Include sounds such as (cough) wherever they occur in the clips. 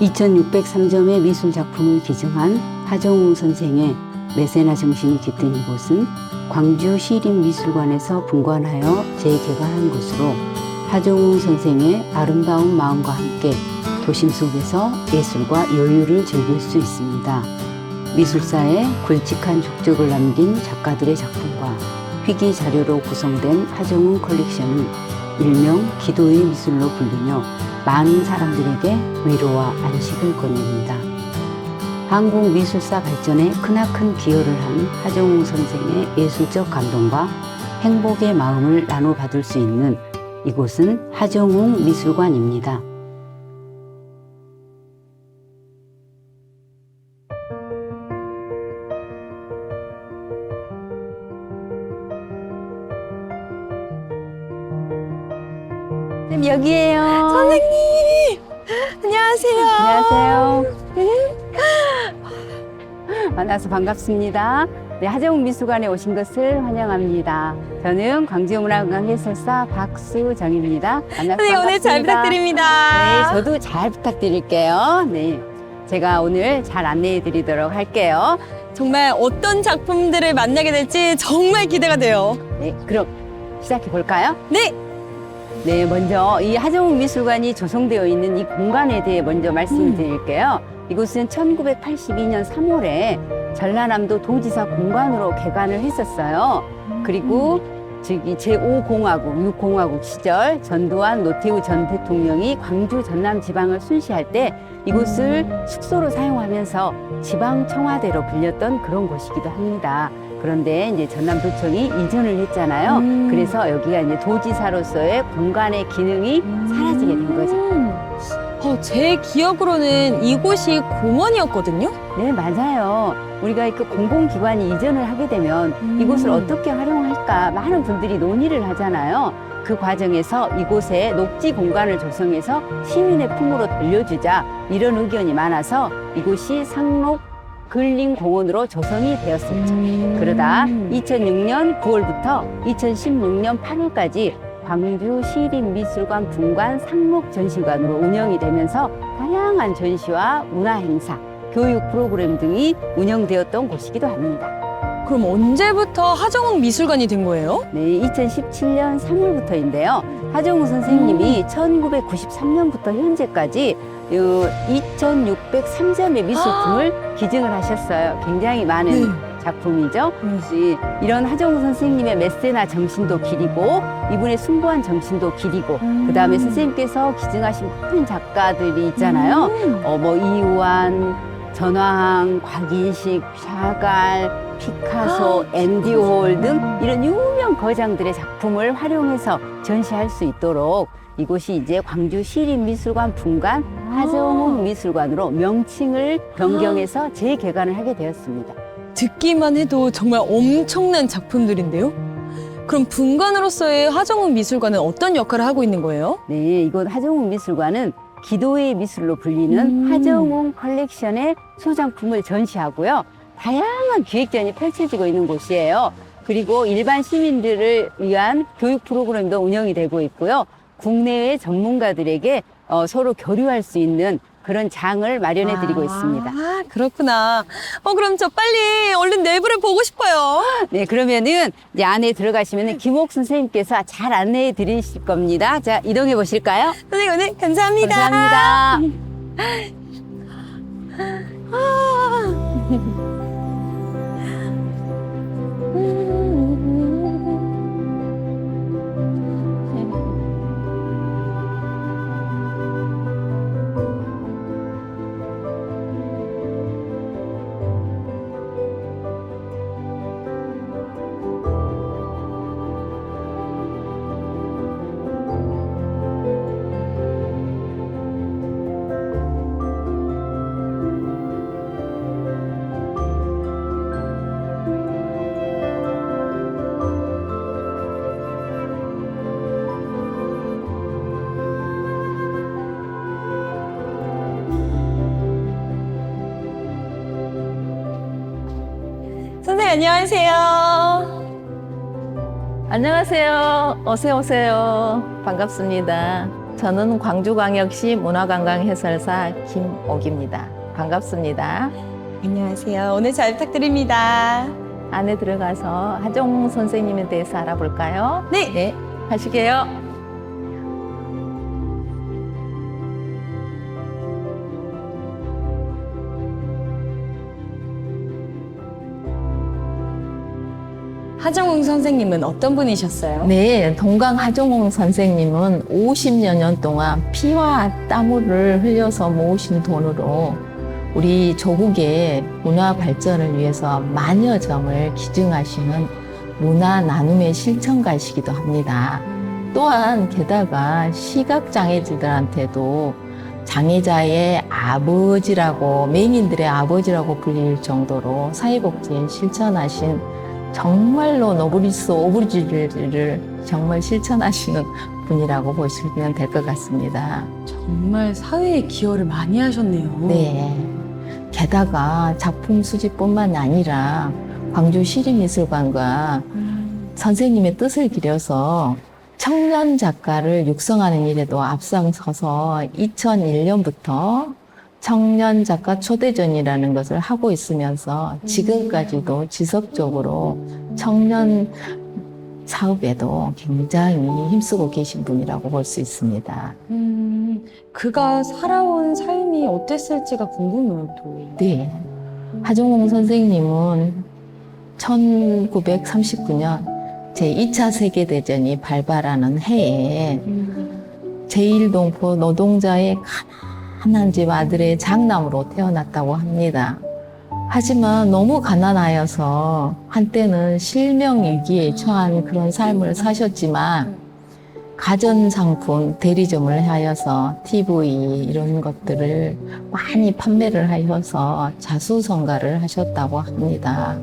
2603점의 미술 작품을 기증한 하정우 선생의 메세나 정신이 깃든 이곳은 광주 시립미술관에서 분관하여 재개관한 곳으로 하정우 선생의 아름다운 마음과 함께 도심 속에서 예술과 여유를 즐길 수 있습니다. 미술사에 굵직한 족적을 남긴 작가들의 작품과 희귀 자료로 구성된 하정우 컬렉션은 일명 기도의 미술로 불리며 많은 사람들에게 위로와 안식을 건넵니다. 한국 미술사 발전에 크나큰 기여를 한 하정우 선생의 예술적 감동과 행복의 마음을 나눠받을 수 있는 이곳은 하정우 미술관입니다. 안녕하세요. (laughs) 만나서 반갑습니다. 네, 하정욱 미술관에 오신 것을 환영합니다. 저는 광주문화관광 해설사 박수정입니다. 만나서 선생님 오늘 잘 반갑습니다. 부탁드립니다. 네, 저도 잘 부탁드릴게요. 네. 제가 오늘 잘 안내해 드리도록 할게요. 정말 어떤 작품들을 만나게 될지 정말 기대가 돼요. 네, 그럼 시작해 볼까요? 네! 네, 먼저 이 하정욱 미술관이 조성되어 있는 이 공간에 대해 먼저 말씀드릴게요. 이곳은 1982년 3월에 전라남도 도지사 공간으로 개관을 했었어요. 그리고 저기 제5공화국, 6공화국 시절 전두환 노태우 전 대통령이 광주 전남 지방을 순시할 때 이곳을 숙소로 사용하면서 지방 청와대로 불렸던 그런 곳이기도 합니다. 그런데 이제 전남도청이 이전을 했잖아요. 음. 그래서 여기가 이제 도지사로서의 공간의 기능이 사라지게 된 거죠. 어, 제 기억으로는 이곳이 공원이었거든요. 네, 맞아요. 우리가 그 공공기관이 이전을 하게 되면 음. 이곳을 어떻게 활용할까 많은 분들이 논의를 하잖아요. 그 과정에서 이곳에 녹지 공간을 조성해서 시민의 품으로 돌려주자 이런 의견이 많아서 이곳이 상록 근린 공원으로 조성이 되었었죠. 음. 그러다 2006년 9월부터 2016년 8월까지 광주 시립미술관 분관 상록 전시관으로 운영이 되면서 다양한 전시와 문화 행사, 교육 프로그램 등이 운영되었던 곳이기도 합니다. 그럼 언제부터 하정욱 미술관이 된 거예요? 네, 2017년 3월부터인데요. 하정우 선생님이 1993년부터 현재까지 2,603점의 미술품을 기증을 하셨어요. 굉장히 많은 작품이죠. 이- 이런 하정우 선생님의 메세나 정신도 길이고 이분의 숭고한 정신도 길이고 음. 그다음에 선생님께서 기증하신 많은 작가들이 있잖아요. 어 뭐 이우환, 전화항, 곽인식, 샤갈, 피카소, 앤디 홀 등 이런 유명 거장들의 작품을 활용해서 전시할 수 있도록 이곳이 이제 광주 시립미술관 분관 하정욱 미술관으로 명칭을 변경해서 재개관을 하게 되었습니다. 듣기만 해도 정말 엄청난 작품들인데요. 그럼 분관으로서의 하정욱 미술관은 어떤 역할을 하고 있는 거예요? 네, 이곳 하정욱 미술관은 기도의 미술로 불리는 음. 하정욱 컬렉션의 소장품을 전시하고요. 다양한 기획전이 펼쳐지고 있는 곳이에요. 그리고 일반 시민들을 위한 교육 프로그램도 운영이 되고 있고요. 국내외 전문가들에게 어, 서로 교류할 수 있는 그런 장을 마련해 드리고 있습니다. 아, 그렇구나. 어, 그럼 저 빨리 얼른 내부를 보고 싶어요. 네, 그러면은 이제 안에 들어가시면 김옥 선생님께서 잘 안내해 드리실 겁니다. 자, 이동해 보실까요? 선생님 오늘 감사합니다. 감사합니다. 선생 안녕하세요. 안녕하세요. 어서 오세요. 반갑습니다. 저는 광주광역시 문화관광해설사 김옥입니다. 반갑습니다. 안녕하세요. 오늘 잘 부탁드립니다. 안에 들어가서 하종 선생님에 대해서 알아볼까요? 네. 네, 가시게요. 하정웅 선생님은 어떤 분이셨어요? 네, 동강 하종홍 선생님은 50여 년 동안 피와 땀을 흘려서 모으신 돈으로 우리 조국의 문화 발전을 위해서 만여 점을 기증하시는 문화 나눔의 실천가시기도 합니다. 또한 게다가 시각장애자들한테도 장애자의 아버지라고 맹인들의 아버지라고 불릴 정도로 사회복지에 실천하신 정말로 노브리스 오브리지를 정말 실천하시는 분이라고 보시면 될 것 같습니다. 정말 사회에 기여를 많이 하셨네요. 네. 게다가 작품 수집뿐만 아니라 광주 시립미술관과 음, 선생님의 뜻을 기려서 청년 작가를 육성하는 일에도 앞장서서 2001년부터 청년 작가 초대전이라는 것을 하고 있으면서 지금까지도 지속적으로 청년 사업에도 굉장히 힘쓰고 계신 분이라고 볼 수 있습니다. 음, 그가 살아온 삶이 어땠을지가 궁금해요, 또. 네. 하종홍 선생님은 1939년 제2차 세계대전이 발발하는 해에 제1동포 노동자의 가난 한집 아들의 장남으로 태어났다고 합니다. 하지만 너무 가난하여서 한때는 실명위기에 처한 그런 삶을 사셨지만 가전상품 대리점을 하여서 TV 이런 것들을 많이 판매를 하셔서 자수성가를 하셨다고 합니다.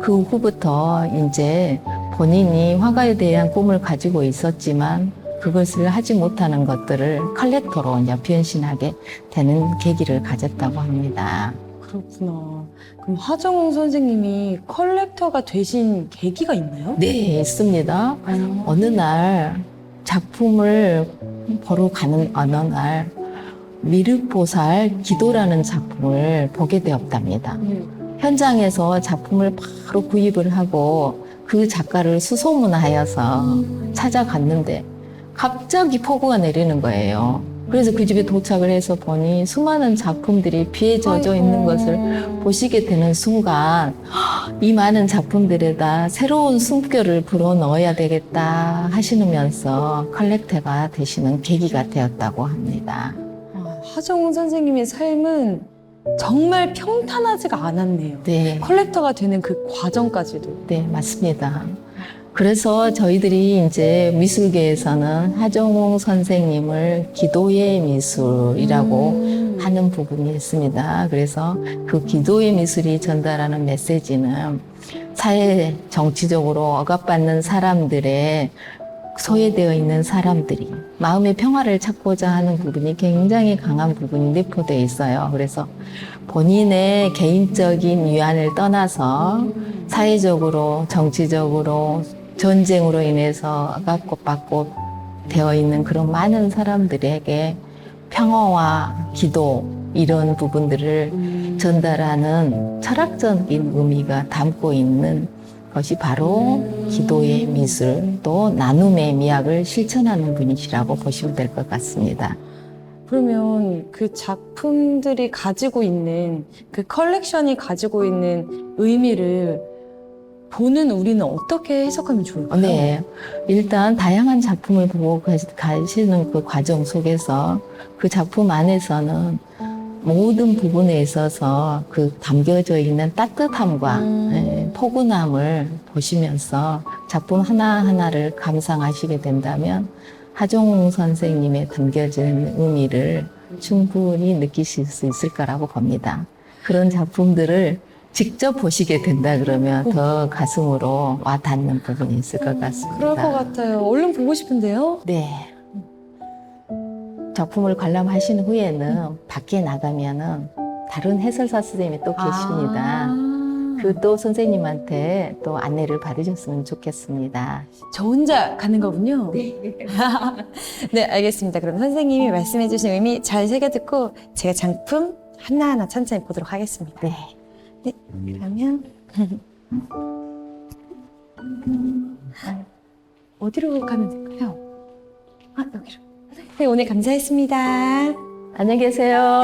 그 후부터 이제 본인이 화가에 대한 꿈을 가지고 있었지만 그것을 하지 못하는 것들을 컬렉터로 이제 변신하게 되는 계기를 가졌다고 합니다. 그렇구나. 그럼 하정웅 선생님이 컬렉터가 되신 계기가 있나요? 네, 있습니다. 어느 날 작품을 보러 가는 어느 날 미륵보살 기도라는 작품을 보게 되었답니다. 음. 현장에서 작품을 바로 구입을 하고 그 작가를 수소문하여서 찾아갔는데 갑자기 폭우가 내리는 거예요. 그래서 그 집에 도착을 해서 보니 수많은 작품들이 비에 젖어 있는 것을 보시게 되는 순간 이 많은 작품들에다 새로운 숨결을 불어 넣어야 되겠다 하시면서 컬렉터가 되시는 계기가 되었다고 합니다. 아, 하정웅 선생님의 삶은 정말 평탄하지가 않았네요. 네. 컬렉터가 되는 그 과정까지도. 네, 맞습니다. 그래서 저희들이 이제 미술계에서는 하정웅 선생님을 기도의 미술이라고 음. 하는 부분이 있습니다. 그래서 그 기도의 미술이 전달하는 메시지는 사회 정치적으로 억압받는 사람들의 소외되어 있는 사람들이 마음의 평화를 찾고자 하는 부분이 굉장히 강한 부분이 내포되어 있어요. 그래서 본인의 개인적인 위안을 떠나서 사회적으로 정치적으로 전쟁으로 인해서 억압받고 되어 있는 그런 많은 사람들에게 평화와 기도 이런 부분들을 전달하는 철학적인 의미가 담고 있는 것이 바로 기도의 미술 또 나눔의 미학을 실천하는 분이시라고 보시면 될 것 같습니다. 그러면 그 작품들이 가지고 있는 그 컬렉션이 가지고 있는 의미를 보는 우리는 어떻게 해석하면 좋을까요? 네. 일단 다양한 작품을 보고 가- 가시는 그 과정 속에서 그 작품 안에서는 모든 부분에 있어서 그 담겨져 있는 따뜻함과 음. 예, 포근함을 보시면서 작품 하나하나를 감상하시게 된다면 하종웅 선생님의 담겨진 의미를 충분히 느끼실 수 있을 거라고 봅니다. 그런 작품들을 직접 보시게 된다 그러면 더 가슴으로 와 닿는 부분이 있을 것 같습니다. 그럴 것 같아요. 얼른 보고 싶은데요. 네. 작품을 관람하신 후에는 밖에 나가면은 다른 해설사 선생님이 또 계십니다. 아. 그 또 선생님한테 또 안내를 받으셨으면 좋겠습니다. 저 혼자 가는 거군요. 네, (laughs) 알겠습니다. 그럼 선생님이 말씀해주신 의미 잘 새겨 듣고 제가 장품 하나하나 천천히 보도록 하겠습니다. 네. 그러면 어디로 가면 될까요? 아 여기로. 네 오늘 감사했습니다. 안녕히 계세요.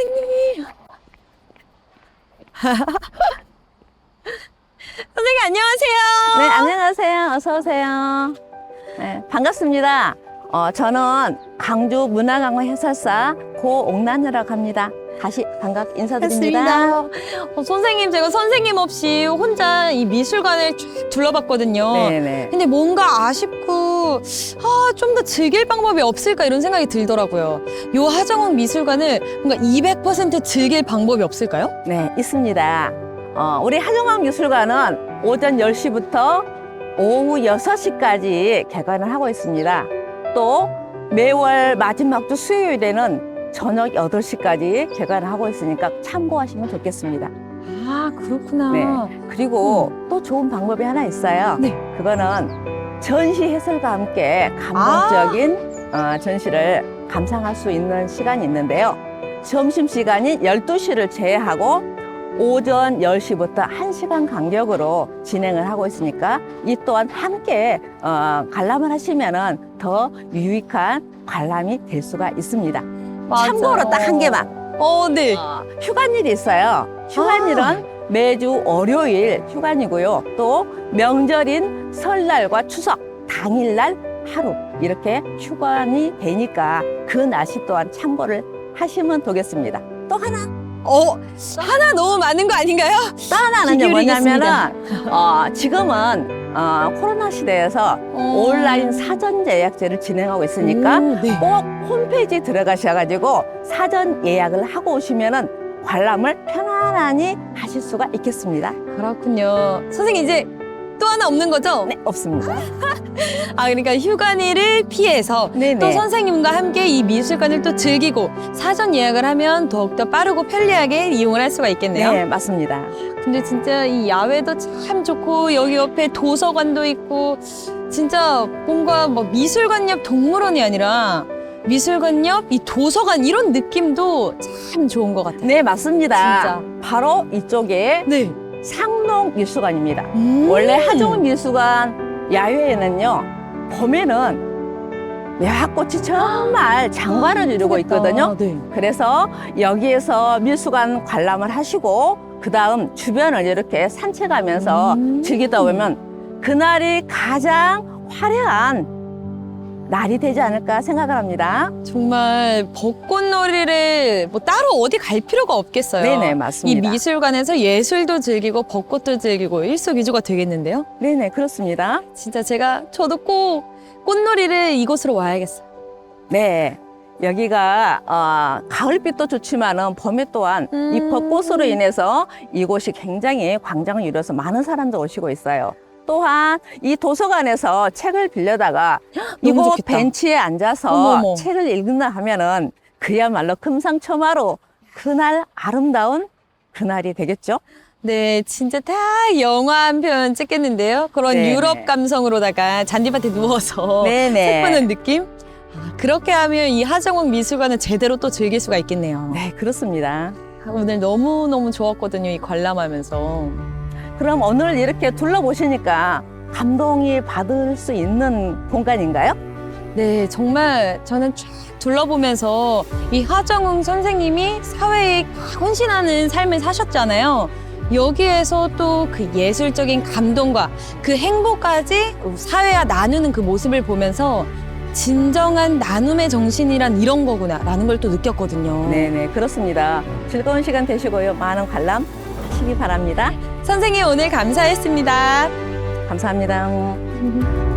선생님. (laughs) 선생님 안녕하세요. 네, 안녕하세요. 어서 오세요. 네, 반갑습니다. 어, 저는 강주 문화강화 해설사 고옥란이라고 합니다. 다시 반갑 인사드립니다. 어, 선생님 제가 선생님 없이 혼자 이 미술관을 쭉 둘러봤거든요. 네네. 근데 뭔가 아쉽고 아, 좀 더 즐길 방법이 없을까 이런 생각이 들더라고요. 요 하정욱 미술관을 뭔가 200% 즐길 방법이 없을까요? 네, 있습니다. 어, 우리 하정왕 미술관은 오전 10시부터 오후 6시까지 개관을 하고 있습니다. 또 매월 마지막 주 수요일에는 저녁 8시까지 개관을 하고 있으니까 참고하시면 좋겠습니다. 아 그렇구나. 네. 그리고 또 좋은 방법이 하나 있어요. 네. 그거는 전시 해설과 함께 감동적인 어, 전시를 감상할 수 있는 시간이 있는데요. 점심 시간이 12시를 제외하고 오전 10시부터 1시간 간격으로 진행을 하고 있으니까 이 또한 함께 어, 관람을 하시면은 더 유익한 관람이 될 수가 있습니다. 참고로 딱 한 개만 어, 네. 어, 휴관일이 있어요. 휴관일은 매주 월요일 휴관이고요. 또 명절인 설날과 추석 당일날 하루 이렇게 휴관이 되니까 그 날씨 또한 참고를 하시면 되겠습니다. 또 하나, 어, 하나 너무 많은 거 아닌가요? 또 기교를 뭐냐면은 어, 지금은 어, 코로나 시대에서 온라인 사전 예약제를 진행하고 있으니까 오, 네. 꼭 홈페이지 들어가셔가지고 사전 예약을 하고 오시면은 관람을 편안하게 하실 수가 있겠습니다. 그렇군요. 선생님 이제 또 하나 없는 거죠? 네, 없습니다. (laughs) 아 그러니까 휴관일을 피해서 네네. 또 선생님과 함께 이 미술관을 또 즐기고 사전 예약을 하면 더욱더 빠르고 편리하게 이용을 할 수가 있겠네요. 네, 맞습니다. 근데 진짜 이 야외도 참 좋고 여기 옆에 도서관도 있고 진짜 뭔가 뭐 미술관 옆 동물원이 아니라 미술관 옆 이 도서관 이런 느낌도 참 좋은 것 같아요. 네, 맞습니다. 진짜. 바로 이쪽에 네. 상록 미술관입니다. 음. 원래 하정우 미술관 야외에는요, 봄에는 야꽃이 정말 장관을 이루고 있거든요. 네. 그래서 여기에서 미술관 관람을 하시고 그 다음 주변을 이렇게 산책하면서 음. 즐기다 보면 그날이 가장 화려한 날이 되지 않을까 생각을 합니다. 정말 벚꽃놀이를 뭐 따로 어디 갈 필요가 없겠어요. 네네 이 맞습니다. 미술관에서 예술도 즐기고 벚꽃도 즐기고 일석이조가 되겠는데요. 네네 그렇습니다. 진짜 제가 저도 꼭 꽃놀이를 이곳으로 와야겠어요. 네. 여기가 어, 가을빛도 좋지만은 봄에 또한 음. 이 벚꽃으로 인해서 이곳이 굉장히 광장을 이뤄서 많은 사람들 오시고 있어요. 또한 이 도서관에서 책을 빌려다가 (gasps) 이곳 좋겠다. 벤치에 앉아서 어머머. 책을 읽는다 하면은 그야말로 금상첨화로 그날 아름다운 그날이 되겠죠? 네, 진짜 다 영화 한 편 찍겠는데요. 그런 네네. 유럽 감성으로다가 잔디밭에 누워서 (laughs) 네네. 책 보는 느낌? 아, 그렇게 하면 이 하정욱 미술관은 제대로 또 즐길 수가 있겠네요. 네, 그렇습니다. 아, 오늘 너무너무 좋았거든요, 이 관람하면서. 그럼 오늘 이렇게 둘러보시니까 감동이 받을 수 있는 공간인가요? 네, 정말 저는 쫙 둘러보면서 이 하정웅 선생님이 사회에 헌신하는 삶을 사셨잖아요. 여기에서 또 그 예술적인 감동과 그 행복까지 사회와 나누는 그 모습을 보면서 진정한 나눔의 정신이란 이런 거구나라는 걸 또 느꼈거든요. 네네, 그렇습니다. 즐거운 시간 되시고요. 많은 관람 하시기 바랍니다. 선생님 오늘 감사했습니다. 감사합니다.